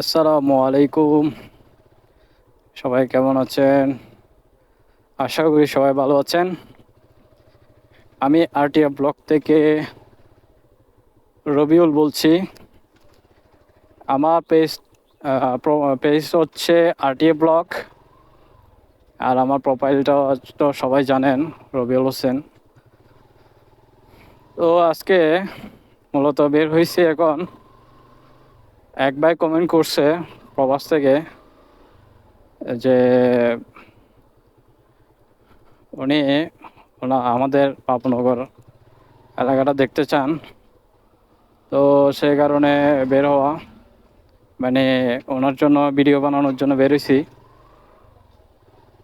আসসালামু আলাইকুম। সবাই কেমন আছেন? আশা করি সবাই ভালো আছেন। আমি আরটিএফ ব্লক থেকে রবিউল বলছি। আমার পেজ পেজ হচ্ছে আরটিএফ ব্লক আর আমার প্রোফাইলটা তো সবাই জানেন, রবিউল হোসেন। তো আজকে মূলত বের হয়েছে এখন এক ভাই কমেন্ট করছে প্রবাস থেকে যে উনি, ওনা আমাদের পাপনগর এলাকাটা দেখতে চান। তো সেই কারণে বের হওয়া মানে ওনার জন্য ভিডিও বানানোর জন্য বেরোইছি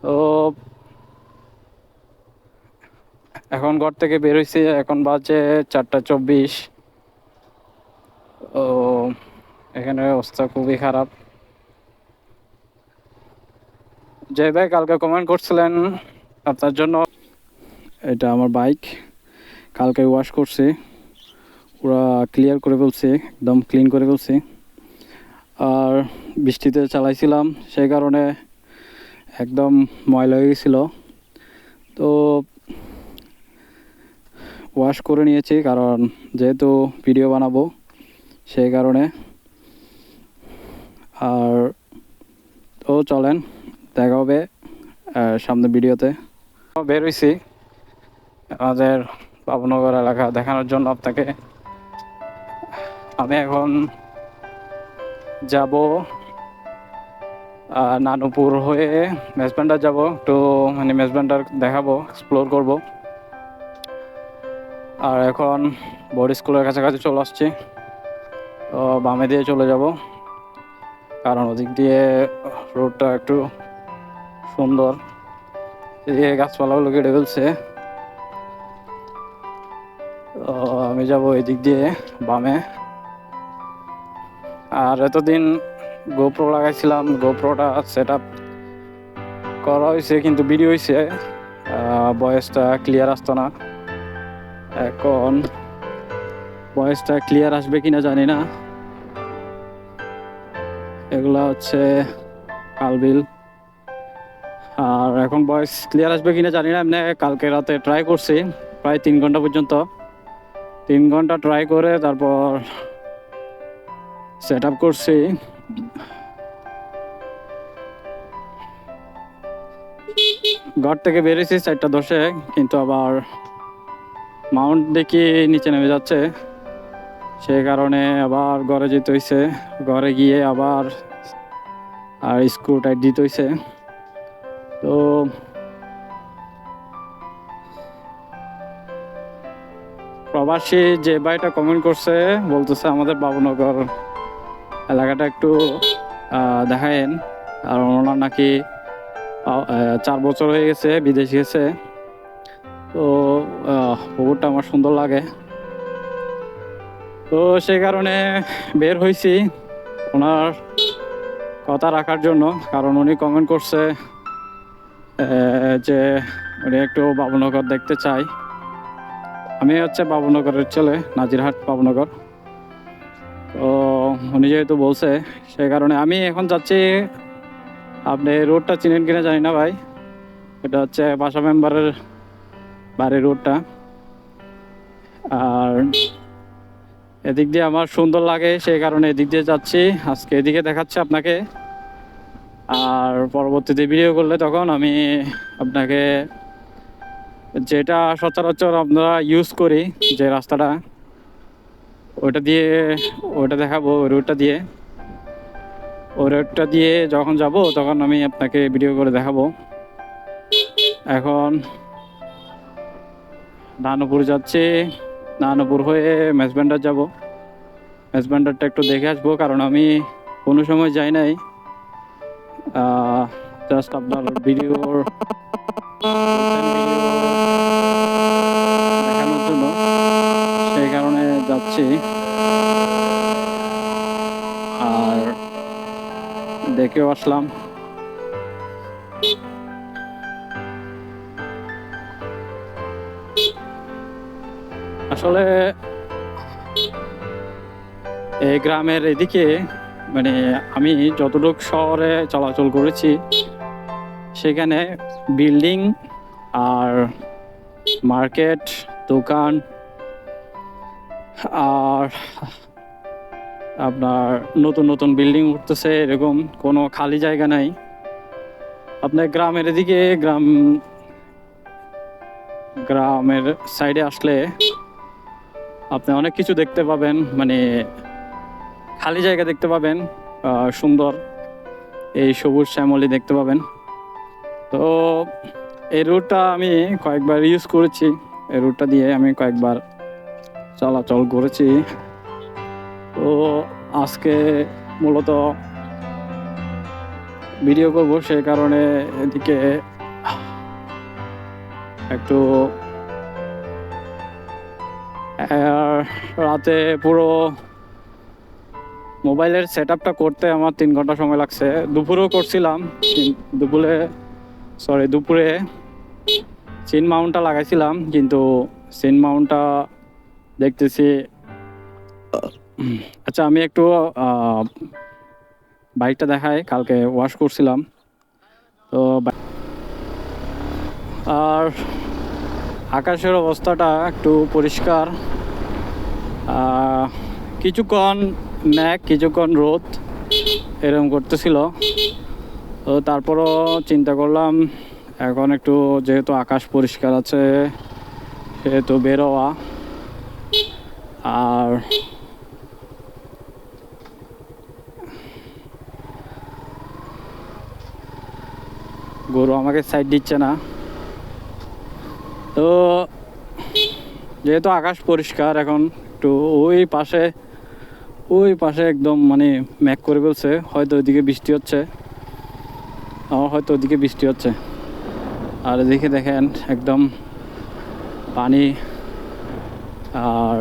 তো এখন ঘর থেকে বেরোইছি এখন বাজে চারটা চব্বিশ। ও এখানে অবস্থা খুবই খারাপ। যে ভাই কালকে কমেন্ট করছিলেন আপনার জন্য এটা আমার বাইক কালকে ওয়াশ করছি। পুরো ক্লিয়ার করে ফেলছি, একদম ক্লিন করে ফেলছি। আর বৃষ্টিতে চালাইছিলাম, সেই কারণে একদম ময়লা হয়ে গেছিল। তো ওয়াশ করে নিয়েছি, কারণ যেহেতু ভিডিও বানাবো, সেই কারণে আর তো চলেন, দেখা হবে সামনে ভিডিওতে। বের হয়েছি আমাদের বাবুনগর এলাকা দেখানোর জন্য আপনাকে। আমি এখন যাব নানুপুর হয়ে মেজবান্ডার যাব, একটু মানে মেজবান্ডার দেখাবো এক্সপ্লোর করব। আর এখন বোর্ড স্কুলের কাছাকাছি চলে আসছি। তো বামে দিয়ে চলে যাব। কারণ ওদিক দিয়ে রোডটা একটু সুন্দর। এদিকে গাছপালাগুলো কেটে ফেলছে। আমি যাব এদিক দিয়ে বামে। আর এতদিন গোপ্রো লাগাইছিলাম গোপ্রোটা সেট আপ করা হয়েছে, কিন্তু ভিডিও হয়েছে। বয়সটা ক্লিয়ার আসতো না। এখন বয়সটা ক্লিয়ার আসবে কিনা জানি না। এগুলা হচ্ছে কালবিল আর এখন বয়স ক্লিয়ার আসবে কিনা জানি না, এমনি কালকে রাতে ট্রাই করছি, প্রায় তিন ঘণ্টা পর্যন্ত। তিন ঘণ্টা ট্রাই করে তারপর সেট আপ করছি। ঘর থেকে বেরিয়েছি চারটা দশে, কিন্তু আবার মাউন্ট দেখি নিচে নেমে যাচ্ছে। সেই কারণে আবার ঘরে যেতে হয়েছে ঘরে গিয়ে আবার, আর স্ক্রু টাইট দিতে হয়েছে তো প্রবাসী যে ভাইটা কমেন্ট করছে, বলতেছে আমাদের বাবুনগর এলাকাটা একটু দেখায়েন। আর ওনার নাকি চার বছর হয়ে গেছে, বিদেশ গেছে। তো পুকুরটা আমার সুন্দর লাগে। তো সেই কারণে বের হয়েছি ওনার কথা রাখার জন্য, কারণ উনি কমেন্ট করছে যে উনি একটু বাবুনগর দেখতে চাই। আমি হচ্ছে বাবুনগরের ছেলে, নাজিরহাট বাবুনগর। তো উনি যেহেতু বলছে সেই কারণে আমি এখন যাচ্ছি, আপনি রোডটা চিনেন কিনা জানি না ভাই। এটা হচ্ছে বাসা মেম্বারের বাড়ির রোডটা আর এদিক দিয়ে আমার সুন্দর লাগে, সেই কারণে এদিক দিয়ে যাচ্ছি। আজকে এদিকে দেখাচ্ছি আপনাকে। আর পরবর্তীতে ভিডিও করলে তখন আমি আপনাকে যেটা সচরাচর আমরা ইউজ করি, যে রাস্তাটা, ওটা দিয়ে, ওটা দেখাবো, ওই রোডটা দিয়ে। ওই রোডটা দিয়ে যখন যাব, তখন আমি আপনাকে ভিডিও করে দেখাবো। এখন নানুপুর যাচ্ছি। নানুপুর হয়ে মেজবান্ডার যাব। মেজবান্ডারটা একটু দেখে আসব কারণ আমি কোনো সময় যাই নাই। জাস্ট আপনার ভিডিওর দেখানোর জন্য। সেই কারণে যাচ্ছি। আর দেখেও আসলাম। আসলে এই গ্রামের এদিকে মানে আমি যতটুকু শহরে চলাচল করেছি, সেখানে বিল্ডিং আর মার্কেট, দোকান আর আপনার নতুন নতুন বিল্ডিং উঠতেছে, এরকম কোনো খালি জায়গা নাই। আপনার গ্রামের এদিকে, গ্রাম, গ্রামের সাইডে আসলে আপনি অনেক কিছু দেখতে পাবেন মানে খালি জায়গা দেখতে পাবেন সুন্দর এই সবুজ শ্যামলি দেখতে পাবেন। তো এই রুটটা আমি কয়েকবার ইউজ করেছি, এই রুটটা দিয়ে আমি কয়েকবার চলাচল করেছি। তো আজকে মূলত ভিডিও করব সেই কারণে এদিকে একটু আর রাতে পুরো মোবাইলের সেট আপটা করতে আমার তিন ঘণ্টা সময় লাগছে। দুপুরেও করছিলাম দুপুরে সরি দুপুরে সিন মাউন্টটা লাগাইছিলাম, কিন্তু সিন মাউন্টটা দেখতেছি আচ্ছা আমি একটু বাইকটা দেখাই, কালকে ওয়াশ করছিলাম। তো আর আকাশের অবস্থাটা একটু পরিষ্কার। কিছুক্ষণ ম্যাক, কিছুক্ষণ রোদ এরকম করতেছিল। তো তারপরও চিন্তা করলাম, এখন একটু যেহেতু আকাশ পরিষ্কার আছে, সেহেতু বেরোয়া আর গরু আমাকে সাইড দিচ্ছে না। তো যেহেতু আকাশ পরিষ্কার, এখন একটু ওই পাশে ওই পাশে একদম মানে ম্যাক করে ফেলছে। হয়তো ওইদিকে বৃষ্টি হচ্ছে। আমার হয়তো ওদিকে বৃষ্টি হচ্ছে। আর এদিকে দেখেন একদম পানি আর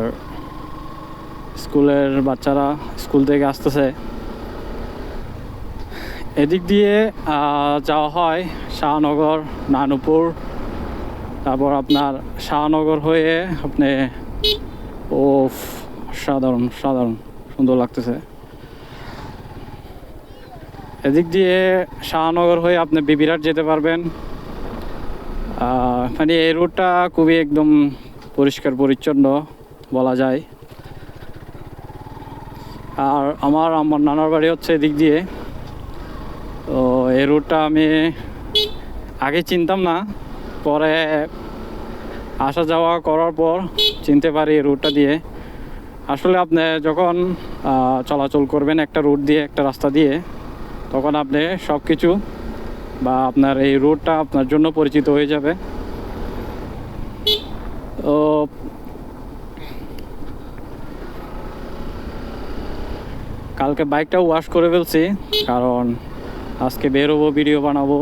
স্কুলের বাচ্চারা স্কুল থেকে আসতেছে। এদিক দিয়ে যাওয়া হয় শাহনগর, নানুপুর। তারপর আপনার শাহনগর হয়ে আপনি ও সাধারণ সাধারণ, সুন্দর লাগতেছে। এদিক দিয়ে শাহনগর হয়ে আপনি বিবিরাট যেতে পারবেন। মানে এই রুটটা খুবই একদম পরিষ্কার, পরিচ্ছন্ন বলা যায়। আর আমার আমার নানার বাড়ি হচ্ছে এদিক দিয়ে। তো এই রুটটা আমি আগে চিনতাম না। পরে আসা যাওয়া করার পর চিনতে পারি রুটটা দিয়ে। আসলে আপনি যখন চলাচল করবেন একটা রুট দিয়ে, একটা রাস্তা দিয়ে, তখন আপনি সব কিছু বা আপনার এই রুটটা আপনার জন্য পরিচিত হয়ে যাবে। তো কালকে বাইকটা ওয়াশ করে ফেলছি, কারণ আজকে বেরোবো ভিডিও বানাবো